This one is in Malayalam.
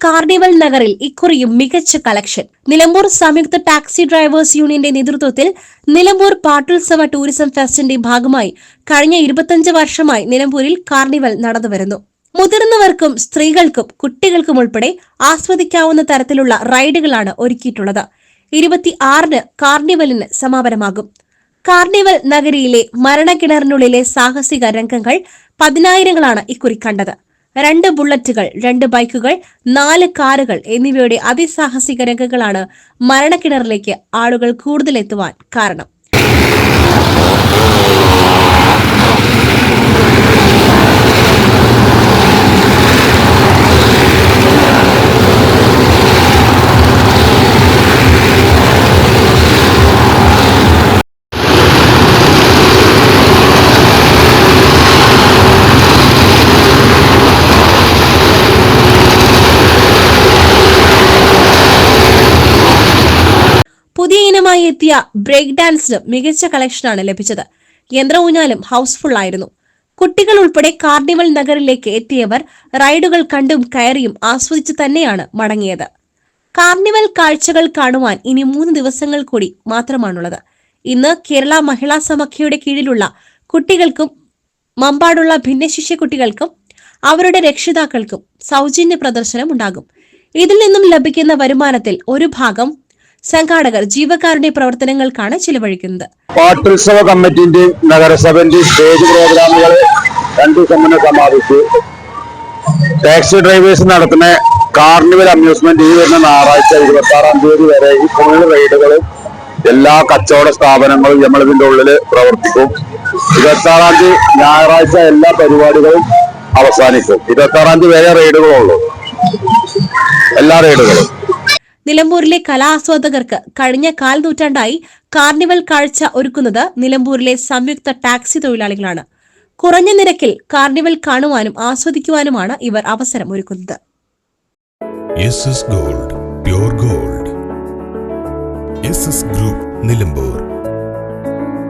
കാർണിവൽ നഗറിൽ ഇക്കുറിയും മികച്ച കളക്ഷൻ. നിലമ്പൂർ സംയുക്ത ടാക്സി ഡ്രൈവേഴ്സ് യൂണിയന്റെ നേതൃത്വത്തിൽ നിലമ്പൂർ പാട്ടുത്സവ ടൂറിസം ഫെസ്റ്റിന്റെ ഭാഗമായി കഴിഞ്ഞ ഇരുപത്തഞ്ച് വർഷമായി നിലമ്പൂരിൽ കാർണിവൽ നടന്നുവരുന്നു. മുതിർന്നവർക്കും സ്ത്രീകൾക്കും കുട്ടികൾക്കും ഉൾപ്പെടെ ആസ്വദിക്കാവുന്ന തരത്തിലുള്ള റൈഡുകളാണ് ഒരുക്കിയിട്ടുള്ളത്. ഇരുപത്തി ആറിന് കാർണിവലിന് സമാപനമാകും. കാർണിവൽ നഗരിയിലെ മരണക്കിണറിനുള്ളിലെ സാഹസിക രംഗങ്ങൾ പതിനായിരങ്ങളാണ് ഇക്കുറി കണ്ടത്. രണ്ട് ബുള്ളറ്റുകൾ രണ്ട് ബൈക്കുകൾ നാല് കാറുകൾ എന്നിവയുടെ അതിസാഹസിക രംഗങ്ങളാണ് മരണക്കിണറിലേക്ക് ആളുകൾ കൂടുതൽ എത്തുവാൻ കാരണം. പുതിയ ഇനമായി എത്തിയ ബ്രേക്ക് ഡാൻസിന് മികച്ച കളക്ഷനാണ് ലഭിച്ചത്. യന്ത്ര ഊഞ്ഞാലും ഹൗസ്ഫുൾ ആയിരുന്നു. കുട്ടികൾ ഉൾപ്പെടെ കാർണിവൽ നഗറിലേക്ക് എത്തിയവർ റൈഡുകൾ കണ്ടും കയറിയും ആസ്വദിച്ച് തന്നെയാണ് മടങ്ങിയത്. കാർണിവൽ കാഴ്ചകൾ കാണുവാൻ ഇനി മൂന്ന് ദിവസങ്ങൾ കൂടി മാത്രമാണുള്ളത്. ഇന്ന് കേരള മഹിളാ സമഖ്യയുടെ കീഴിലുള്ള കുട്ടികൾക്കും മമ്പാടുള്ള ഭിന്നശിഷ്യ കുട്ടികൾക്കും അവരുടെ രക്ഷിതാക്കൾക്കും സൗജന്യ പ്രദർശനം ഉണ്ടാകും ഇതിൽ നിന്നും ലഭിക്കുന്ന വരുമാനത്തിൽ ഒരു ഭാഗം സംഘാടകർ ജീവകാരുണ്യ പ്രവർത്തനങ്ങൾക്കാണ് ചിലവഴിക്കുന്നത്. പാട്ടുത്സവ കമ്മിറ്റിന്റെയും നഗരസഭന്റെയും സ്റ്റേജ് പ്രോഗ്രാമുകൾ രണ്ടു ദിവസം സമാപിച്ചു. ടാക്സി ഡ്രൈവേഴ്സ് നടത്തുന്ന കാർണിവൽ അമ്യൂസ്മെന്റ് ഈ വരുന്ന ഞായറാഴ്ച ഇരുപത്തി ആറാം തീയതി വരെ ഈ ഫുൾ റൈഡുകളും എല്ലാ കച്ചവട സ്ഥാപനങ്ങളും നമ്മളിതിന്റെ ഉള്ളിൽ പ്രവർത്തിക്കും. ഇരുപത്തി ആറാം തീയതി ഞായറാഴ്ച എല്ലാ പരിപാടികളും അവസാനിക്കും. ഇരുപത്തി ആറാം തീയതി വരെ റൈഡുകളുള്ളൂ എല്ലാ റൈഡുകളും നിലമ്പൂരിലെ കലാസ്വാദകർക്ക് കഴിഞ്ഞ കാൽ നൂറ്റാണ്ടായി കാർണിവൽ കാഴ്ച ഒരുക്കുന്നത് നിലമ്പൂരിലെ സംയുക്ത ടാക്സി തൊഴിലാളികളാണ്. കുറഞ്ഞ നിരക്കിൽ കാർണിവൽ കാണുവാനും ആസ്വദിക്കുവാനുമാണ് ഇവർ അവസരം ഒരുക്കുന്നത്. Gold gold. ഗ്രൂപ്പ് നിലമ്പൂർ.